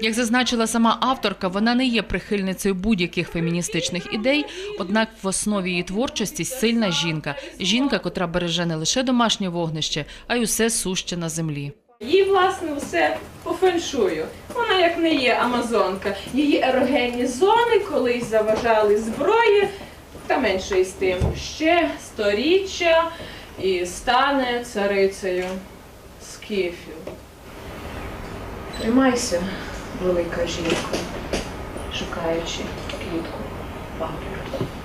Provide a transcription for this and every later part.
Як зазначила сама авторка, вона не є прихильницею будь-яких феміністичних ідей, однак в основі її творчості сильна жінка. Жінка, котра береже не лише домашнє вогнище, а й усе суще на землі. Їй, власне, все по феншую. Вона як не є амазонка. Її ерогенні зони колись заважали зброї, та менше із тим. Ще сторіччя і стане царицею скіфів. Тримайся, велика жінка, шукаючи квітку пам'ятку.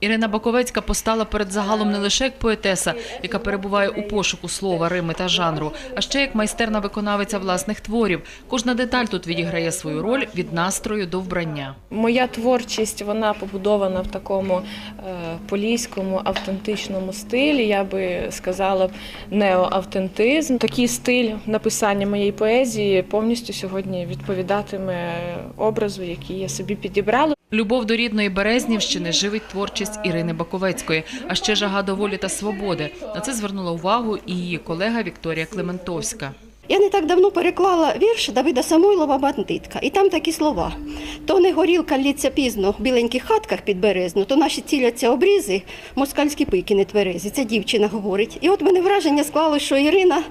Ірина Баковецька постала перед загалом не лише як поетеса, яка перебуває у пошуку слова, рими та жанру, а ще як майстерна виконавиця власних творів. Кожна деталь тут відіграє свою роль від настрою до вбрання. Моя творчість вона побудована в такому е, поліському автентичному стилі. Я би сказала неоавтентизм. Такий стиль написання моєї поезії повністю сьогодні відповідатиме образу, який я собі підібрала. Любов до рідної Березнівщини живить творчість Ірини Баковецької, а ще жага до волі та свободи. На це звернула увагу і її колега Вікторія Клементовська. Я не так давно переклала вірш Давида Самойлова «Бандитка». І там такі слова. То не горілка лється пізно в біленьких хатках під березну, то наші ціляться обрізи, москальські пики не тверезі. Це дівчина говорить. І от мене враження склало, що Ірина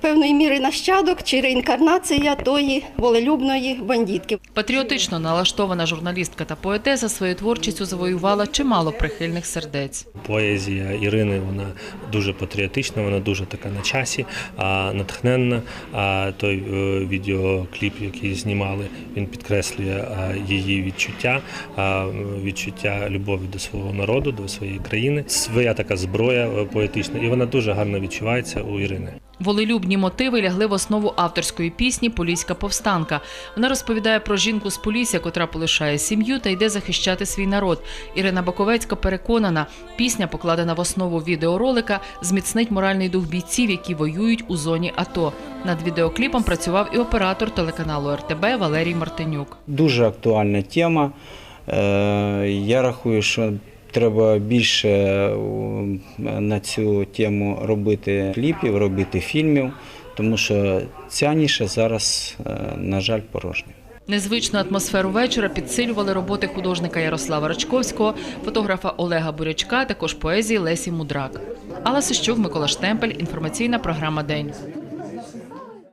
певної міри нащадок чи реінкарнація тої волелюбної бандитки. Патріотично налаштована журналістка та поетеса своєю творчістю завоювала чимало прихильних сердець. Поезія Ірини вона дуже патріотична, вона дуже така на часі, а натхненна. А той е, відеокліп, який знімали, він підкреслює її відчуття, відчуття любові до свого народу, до своєї країни. Своя така зброя е, поетична, і вона дуже гарно відчувається у Ірини. Волелюбні мотиви лягли в основу авторської пісні Поліська повстанка. Вона розповідає про жінку з Полісся, котра полишає сім'ю та йде захищати свій народ. Ірина Баковецька переконана, пісня, покладена в основу відеоролика, зміцнить моральний дух бійців, які воюють у зоні АТО. Над відеокліпом працював і оператор телеканалу РТБ Валерій Мартинюк. Дуже актуальна тема. Е, Я рахую, що треба більше на цю тему робити кліпів, робити фільмів, тому що ця ніша зараз, е, на жаль, порожня. Незвичну атмосферу вечора підсилювали роботи художника Ярослава Рачковського, фотографа Олега Бурячка, також поезії Лесі Мудрак. Алла Сищук, Микола Штемпель. Інформаційна програма День.